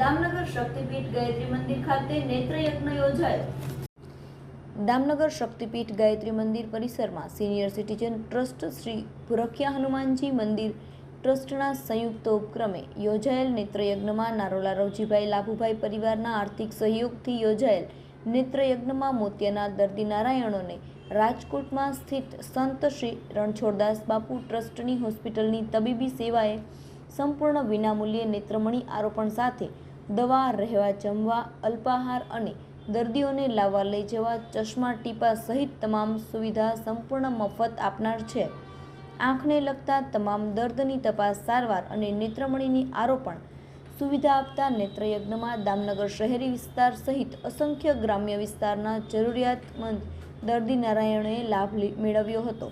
દામનગર શક્તિપીઠ ગાયત્રી મંદિર ખાતે નેત્રયજ્ઞ યોજાયો. દામનગર શક્તિપીઠ ગાયત્રી મંદિર પરિસરમાં senior citizen trust Shri Bhurakhiya Hanumanji મંદિર ટ્રસ્ટના સંયુક્ત ઉપક્રમે યોજાયેલ નેત્રયજ્ઞમાં નારોલા રવજીભાઈ લાભુભાઈ પરિવારના આર્થિક સહયોગથી યોજાયેલ નેત્રયજ્ઞમાં મોતિયાના દર્દી નારાયણોને રાજકોટમાં સ્થિત સંત શ્રી રણછોડદાસ બાપુ ટ્રસ્ટની હોસ્પિટલની તબીબી સેવાએ સંપૂર્ણ વિનામૂલ્યે નેત્રમણી આરોપણ સાથે દવા, રહેવા, જમવા, અલ્પાહાર અને દર્દીઓને લાવવા લઈ જવા ચશ્મા, ટીપા સહિત તમામ સુવિધા સંપૂર્ણ મફત આપનાર છે. આંખને લગતા તમામ દર્દની તપાસ સારવાર અને નેત્રમણીની આરોપણ સુવિધા આપતા નેત્રયજ્ઞમાં દામનગર શહેરી વિસ્તાર સહિત અસંખ્ય ગ્રામ્ય વિસ્તારના જરૂરિયાતમંદ દર્દી નારાયણે લાભ મેળવ્યો હતો.